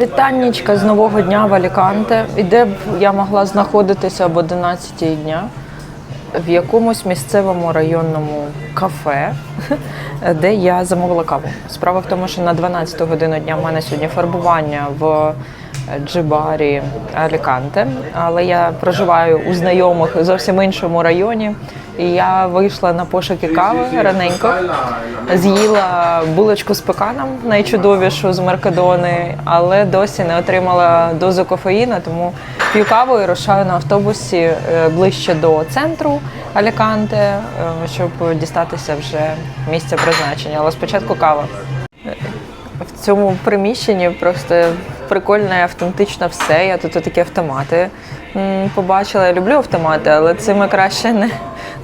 Вітаннячка з нового дня в Аліканте. І де б я могла знаходитися об 11 дня в якомусь місцевому районному кафе, де я замовила каву. Справа в тому, що на 12 годину дня в мене сьогодні фарбування в Джибарі Аліканте, але я проживаю у знайомих зовсім іншому районі. І я вийшла на пошуки кави раненько, з'їла булочку з пеканом, найчудовішу з Меркадони, але досі не отримала дозу кофеїна, тому п'ю каву і рушаю на автобусі е, ближче до центру Аліканте, е, щоб дістатися вже місця призначення. Але спочатку кава. В цьому приміщенні просто прикольно і автентично все. Я тут такі автомати побачила. Я люблю автомати, але цими краще не,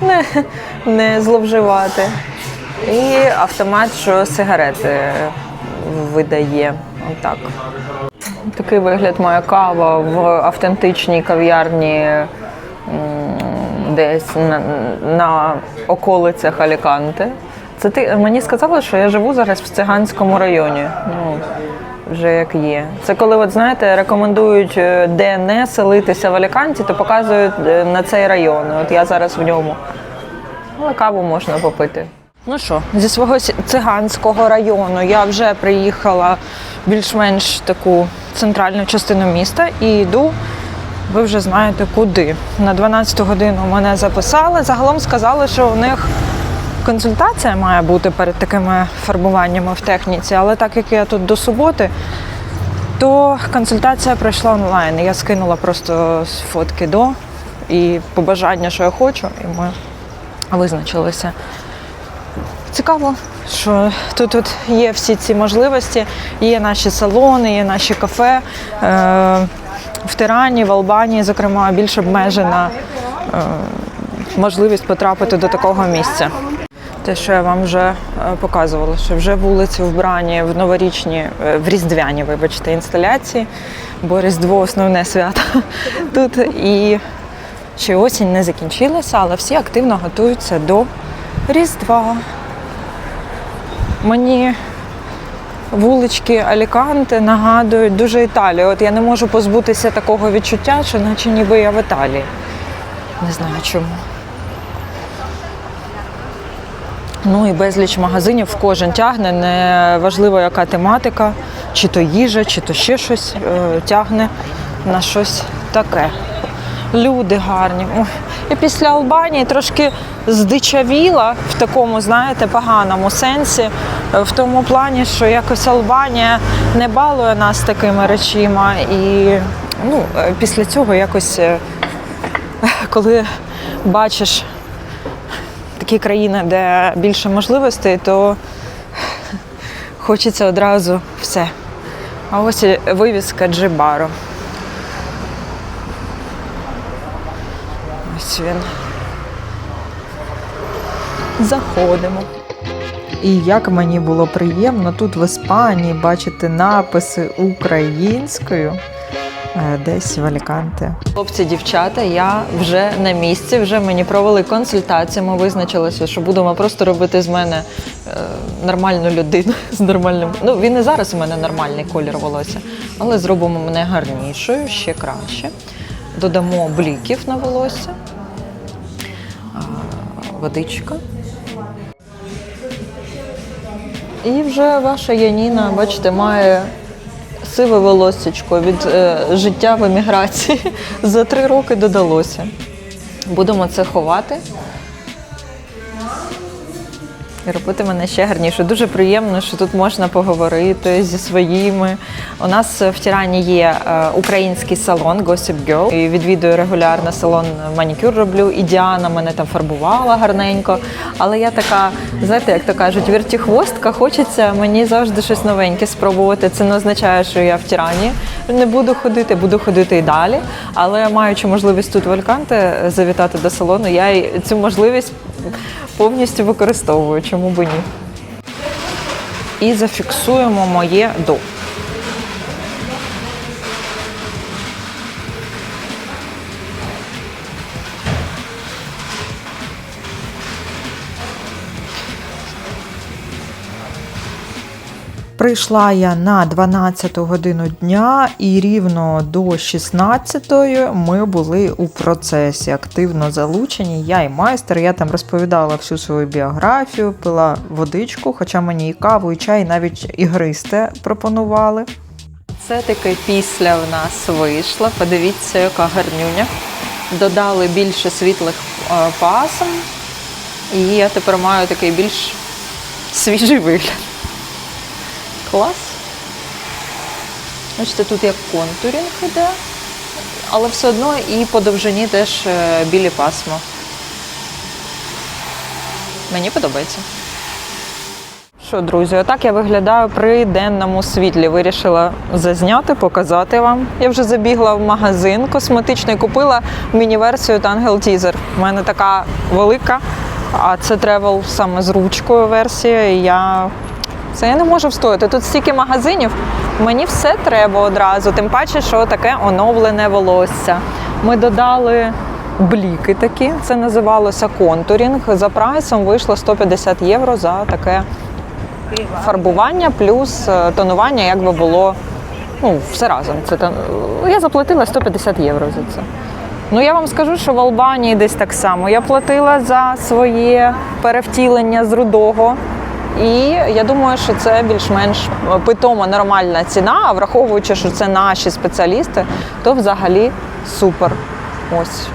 не, не зловживати. І автомат, що сигарети видає. Отак. Такий вигляд має кава в автентичній кав'ярні десь на, на околицях Аліканте. Це ти мені сказали, що я живу зараз в циганському районі. Ну, вже як є. Це коли, от знаєте, рекомендують е, де не селитися в Аліканті, то показують е, на цей район. От я зараз в ньому. Але каву можна попити. Ну що, зі свого циганського району я вже приїхала більш-менш таку центральну частину міста і йду. Ви вже знаєте куди. На 12 годину мене записали. Загалом сказали, що у них консультація має бути перед такими фарбуваннями в техніці, але так як я тут до суботи, то консультація пройшла онлайн. Я скинула просто фотки до і побажання, що я хочу, і ми визначилися. Цікаво, що тут, тут є всі ці можливості. Є наші салони, є наші кафе. Е, в Тирані, в Албанії, зокрема, більш обмежена е, можливість потрапити до такого місця. Те, що я вам вже е, показувала, що вже вулиці вбрані в новорічні, е, в різдвяні, вибачте, інсталяції, бо Різдво основне свято тут. І ще осінь не закінчилася, але всі активно готуються до Різдва. Мені вулички Аліканте нагадують дуже Італію. От я не можу позбутися такого відчуття, що наче ніби я в Італії. Не знаю чому. Ну і безліч магазинів кожен тягне, не важливо, яка тематика, чи то їжа, чи то ще щось е, тягне на щось таке. Люди гарні. І після Албанії трошки здичавіла в такому, знаєте, поганому сенсі, е, в тому плані, що якось Албанія не балує нас такими речима. І ну, е, після цього якось, коли бачиш такі країни, де більше можливостей, то хочеться одразу все. А ось і вивіска Джибару. Ось він. Заходимо. І як мені було приємно тут в Іспанії бачити написи українською десь в Аліканте. Хлопці, дівчата, я вже на місці, вже мені провели консультацію. Ми визначилися, що будемо просто робити з мене е, нормальну людину з нормальним. Ну він і зараз у мене нормальний колір волосся, але зробимо мене гарнішою, ще краще. Додамо бліків на волосся, водичка. І вже ваша Яніна, бачите, має сиве волоссячко від е, життя в еміграції. За три роки додалося. Будемо це ховати. І робити мене ще гарніше. Дуже приємно, що тут можна поговорити зі своїми. У нас в Тірані є е, український салон Gossip Girl. І відвідую регулярно салон манікюр роблю. І Діана мене там фарбувала гарненько. Але я така, знаєте, як то кажуть, вертіхвостка, хочеться мені завжди щось новеньке спробувати. Це не означає, що я в Тірані не буду ходити, буду ходити і далі. Але маючи можливість тут в Альканте завітати до салону, я цю можливість повністю використовую, чому б ні. І зафіксуємо моє до. Прийшла я на 12 годину дня, і рівно до 16 ми були у процесі, активно залучені. Я і майстер. Я там розповідала всю свою біографію, пила водичку, хоча мені і каву, і чай, і навіть ігристе пропонували. Це таке після в нас вийшло. Подивіться, яка гарнюня. Додали більше світлих е, пасм, і я тепер маю такий більш свіжий вигляд. Клас. Бачите, тут як контурінг іде, але все одно і по довжині теж е, білі пасма. Мені подобається. Що, друзі, отак я виглядаю при денному світлі. Вирішила зазняти, показати вам. Я вже забігла в магазин косметичний, купила міні-версію Tangle Teaser. У мене така велика, а це тревел саме з ручкою версія. І я це я не можу встояти. Тут стільки магазинів, мені все треба одразу. Тим паче, що таке оновлене волосся. Ми додали бліки такі, це називалося контурінг. За прайсом вийшло 150 євро за таке фарбування плюс е, тонування, якби було ну, все разом. Це я заплатила 150 євро за це. Ну я вам скажу, що в Албанії десь так само. Я платила за своє перевтілення з рудого. І я думаю, що це більш-менш е, питома нормальна ціна, а враховуючи, що це наші спеціалісти, то взагалі супер. Ось.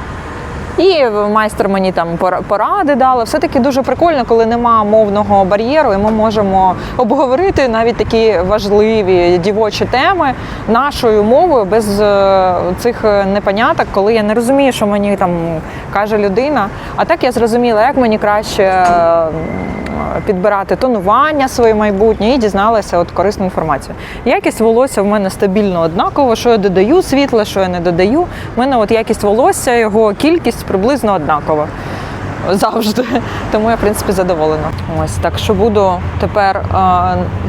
І майстер мені там пора- поради дали. Все-таки дуже прикольно, коли нема мовного бар'єру, і ми можемо обговорити навіть такі важливі дівочі теми нашою мовою без е, цих непоняток, коли я не розумію, що мені там каже людина. А так я зрозуміла, як мені краще е, підбирати тонування своє майбутнє і дізналася от корисну інформацію. Якість волосся в мене стабільно однаково, що я додаю світле, що я не додаю. У мене от якість волосся, його кількість приблизно однакова. Завжди. Тому я, в принципі, задоволена. Ось так що буду тепер е,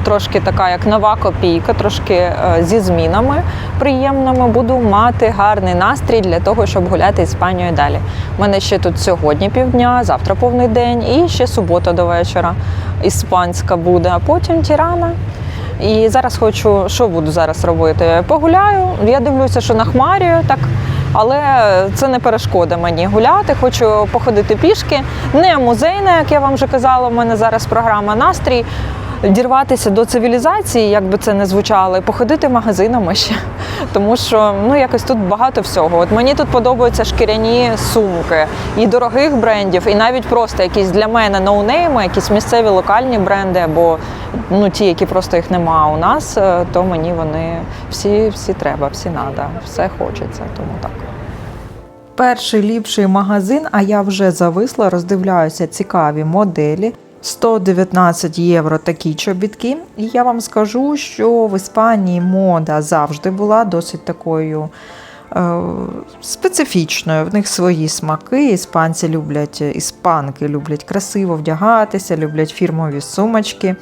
трошки така, як нова копійка, трошки е, зі змінами приємними. Буду мати гарний настрій для того, щоб гуляти Іспанією далі. У мене ще тут сьогодні півдня, завтра повний день, і ще субота до вечора. Іспанська буде, а потім Тірана. І зараз хочу, що буду зараз робити? Погуляю. Я дивлюся, що нахмарюю так. Але це не перешкода мені гуляти. Хочу походити пішки. Не музейна, як я вам вже казала. У мене зараз програма настрій. Дірватися до цивілізації, як би це не звучало, і походити магазинами ще. Тому що ну якось тут багато всього. От мені тут подобаються шкіряні сумки і дорогих брендів, і навіть просто якісь для мене ноунейми, якісь місцеві локальні бренди, або ну ті, які просто їх нема у нас, е, то мені вони всі, всі треба, всі надо, все хочеться. Тому так. Перший ліпший магазин, а я вже зависла, роздивляюся цікаві моделі. 119 євро такі чобітки. І я вам скажу, що в Іспанії мода завжди була досить такою е, специфічною. В них свої смаки. Іспанці люблять, іспанки люблять красиво вдягатися, люблять фірмові сумочки.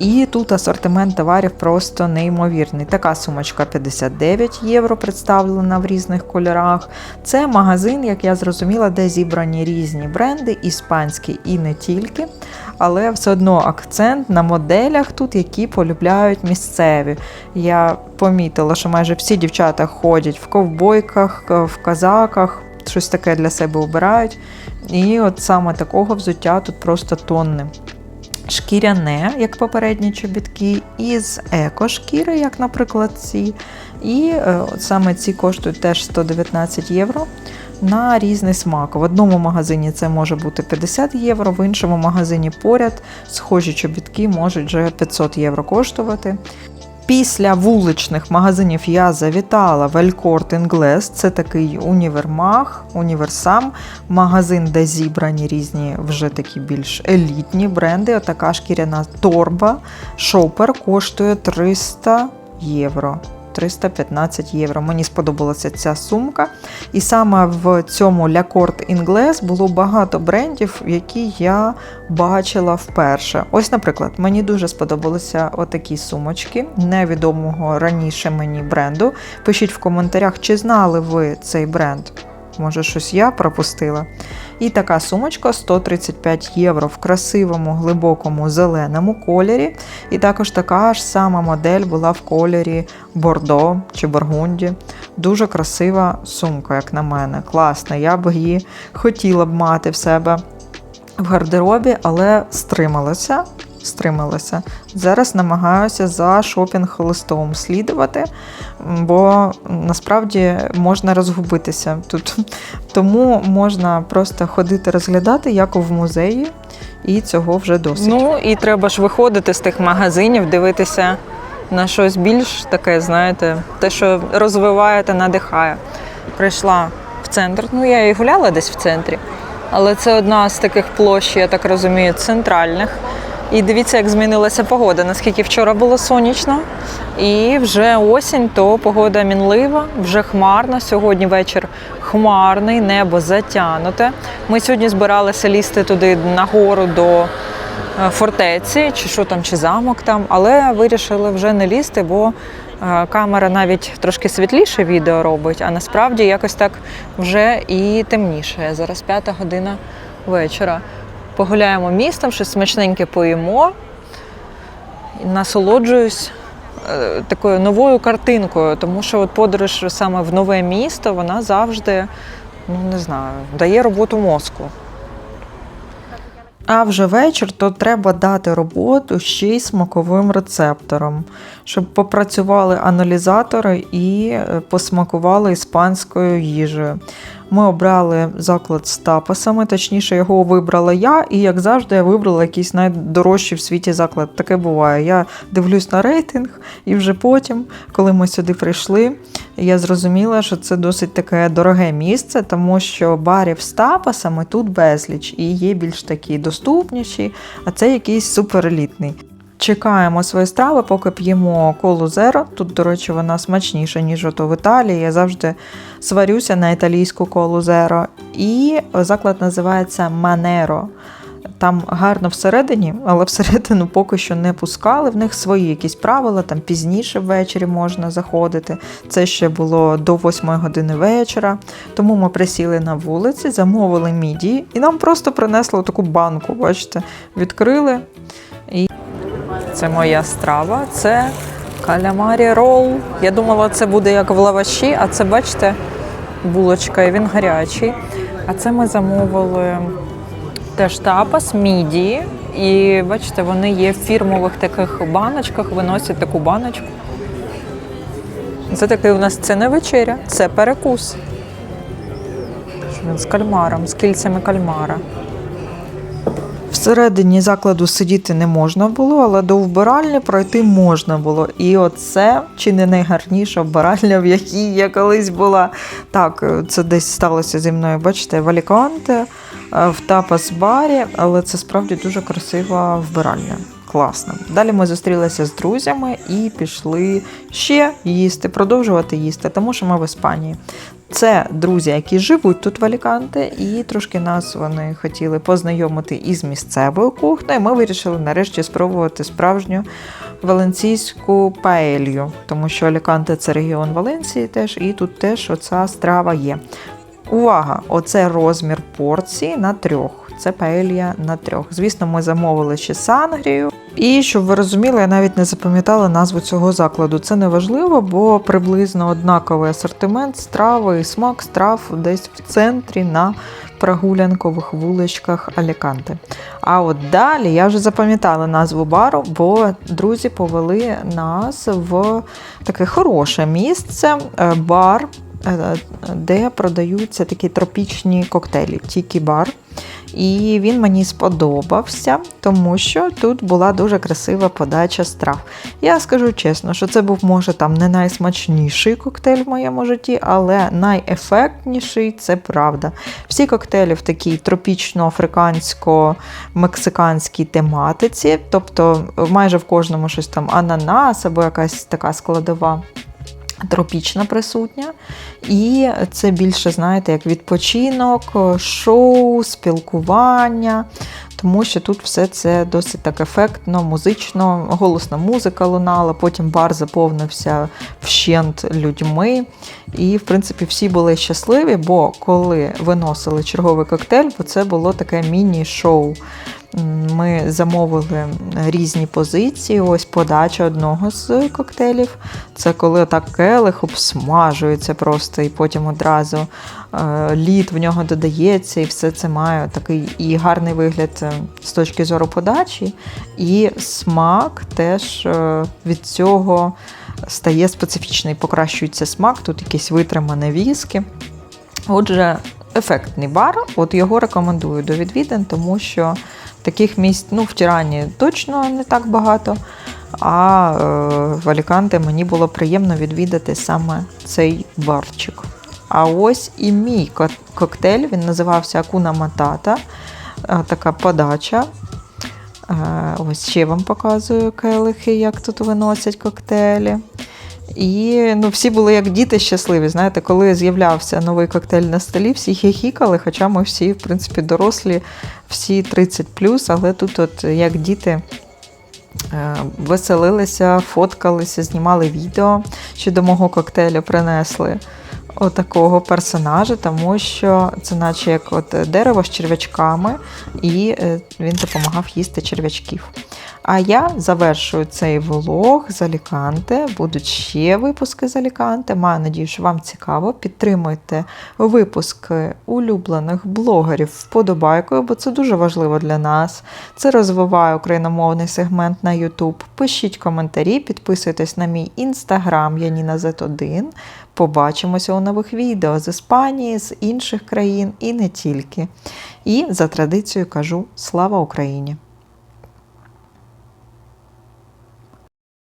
І тут асортимент товарів просто неймовірний. Така сумочка 59 євро представлена в різних кольорах. Це магазин, як я зрозуміла, де зібрані різні бренди, іспанські і не тільки. Але все одно акцент на моделях тут, які полюбляють місцеві. Я помітила, що майже всі дівчата ходять в ковбойках, в казаках, щось таке для себе обирають. І от саме такого взуття тут просто тонни. Шкіряне, як попередні чобітки, із екошкіри, як, наприклад, ці. І е, от саме ці коштують теж 119 євро на різний смак. В одному магазині це може бути 50 євро, в іншому магазині поряд схожі чобітки можуть вже 500 євро коштувати. Після вуличних магазинів я завітала в Елькорт Інглес. Це такий універмаг, універсам, магазин, де зібрані різні вже такі більш елітні бренди. Отака шкіряна торба. Шопер коштує 300 євро. 315 євро. Мені сподобалася ця сумка. І саме в цьому La Corte Inglés було багато брендів, які я бачила вперше. Ось, наприклад, мені дуже сподобалися отакі сумочки невідомого раніше мені бренду. Пишіть в коментарях, чи знали ви цей бренд. Може, щось я пропустила. І така сумочка 135 євро в красивому глибокому зеленому кольорі. І також така ж сама модель була в кольорі Бордо чи Бургунді. Дуже красива сумка, як на мене. Класна. Я б її хотіла б мати в себе в гардеробі, але стрималася. Стрималася. Зараз намагаюся за шопінг листом слідувати, бо насправді можна розгубитися тут. Тому можна просто ходити розглядати, як в музеї, і цього вже досить. Ну і треба ж виходити з тих магазинів, дивитися на щось більш таке, знаєте, те, що розвиває та надихає. Прийшла в центр. Ну, я і гуляла десь в центрі, але це одна з таких площ, я так розумію, центральних. І дивіться, як змінилася погода. Наскільки вчора було сонячно, і вже осінь, то погода мінлива, вже хмарна. Сьогодні вечір хмарний, небо затянуте. Ми сьогодні збиралися лізти туди нагору до е, фортеці, чи що там, чи замок там, але вирішили вже не лізти, бо е, камера навіть трошки світліше відео робить, а насправді якось так вже і темніше. Зараз п'ята година вечора. Погуляємо містом, щось смачненьке поїмо. І насолоджуюсь е, такою новою картинкою, тому що от подорож саме в нове місто, вона завжди, ну не знаю, дає роботу мозку. А вже вечір, то треба дати роботу ще й смаковим рецепторам, щоб попрацювали аналізатори і е, посмакували іспанською їжею. Ми обрали заклад з тапасами, точніше, його вибрала я, і як завжди, я вибрала якийсь найдорожчий в світі заклад. Таке буває. Я дивлюсь на рейтинг, і вже потім, коли ми сюди прийшли, я зрозуміла, що це досить таке дороге місце, тому що барів з тапасами тут безліч і є більш такі доступніші, а це якийсь суперелітний. Чекаємо свої страви, поки п'ємо колу зеро. Тут, до речі, вона смачніша, ніж ото в Італії. Я завжди сварюся на італійську колу зеро. І заклад називається Манеро. Там гарно всередині, але всередину поки що не пускали. В них свої якісь правила, там пізніше ввечері можна заходити. Це ще було до 8 години вечора. Тому ми присіли на вулиці, замовили міді, і нам просто принесли таку банку. Бачите, відкрили. Це моя страва. Це калямарі рол. Я думала, це буде як в лаваші, а це, бачите, булочка, і він гарячий. А це ми замовили теж тапас, міді. І бачите, вони є в фірмових таких баночках, виносять таку баночку. Це такий у нас це не вечеря, це перекус. З кальмаром, з кільцями кальмара. Всередині закладу сидіти не можна було, але до вбиральні пройти можна було. І оце чи не найгарніша вбиральня, в якій я колись була. Так, це десь сталося зі мною, бачите, в Аліканте, е, в тапас-барі, але це справді дуже красива вбиральня. Класно. Далі ми зустрілися з друзями і пішли ще їсти, продовжувати їсти, тому що ми в Іспанії. Це друзі, які живуть тут в Аліканте, і трошки нас вони хотіли познайомити із місцевою кухнею. Ми вирішили нарешті спробувати справжню валенційську паелью, тому що Аліканте це регіон Валенції теж, і тут теж оця страва є. Увага! Оце розмір порції на трьох. Це паелья на трьох. Звісно, ми замовили ще сангрію. І щоб ви розуміли, я навіть не запам'ятала назву цього закладу. Це не важливо, бо приблизно однаковий асортимент страви і смак страв десь в центрі на прогулянкових вуличках Аліканте. А от далі я вже запам'ятала назву бару, бо друзі повели нас в таке хороше місце, е, бар, е, де продаються такі тропічні коктейлі, тільки бар. І він мені сподобався, тому що тут була дуже красива подача страв. Я скажу чесно, що це був, може, там не найсмачніший коктейль в моєму житті, але найефектніший це правда. Всі коктейлі в такій тропічно-африкансько-мексиканській тематиці, тобто майже в кожному щось там ананас або якась така складова. Тропічна присутня, і це більше, знаєте, як відпочинок, шоу, спілкування. Тому що тут все це досить так ефектно, музично, голосна музика лунала, потім бар заповнився вщент людьми. І, в принципі, всі були щасливі, бо коли виносили черговий коктейль, бо це було таке міні-шоу. Ми замовили різні позиції. Ось подача одного з коктейлів. Це коли так келих обсмажується просто, і потім одразу лід в нього додається, і все це має такий і гарний вигляд е, з точки зору подачі, і смак теж е, від цього стає специфічний, покращується смак, тут якісь витримане віскі. Отже, ефектний бар, от його рекомендую до відвідин, тому що таких місць ну, в Тірані точно не так багато. А е, в Аліканте мені було приємно відвідати саме цей барчик. А ось і мій ко- коктейль, він називався Акуна Матата. Е, Така подача. Е, Ось ще вам показую келихи, як тут виносять коктейлі. І ну, всі були як діти щасливі. Знаєте, коли з'являвся новий коктейль на столі, всі хихікали, хоча ми всі, в принципі, дорослі, всі 30 але тут, от як діти. е, Веселилися, фоткалися, знімали відео, що до мого коктейлю принесли отакого персонажа, тому що це наче як от дерево з черв'ячками, і е, він допомагав їсти черв'ячків. А я завершую цей влог з Аліканте. Будуть ще випуски з Аліканте. Маю надію, що вам цікаво. Підтримуйте випуски улюблених блогерів вподобайкою, бо це дуже важливо для нас. Це розвиває україномовний сегмент на YouTube. Пишіть коментарі, підписуйтесь на мій інстаграм Яніна Z1. Побачимося у нових відео з Іспанії, з інших країн і не тільки. І за традицією кажу слава Україні!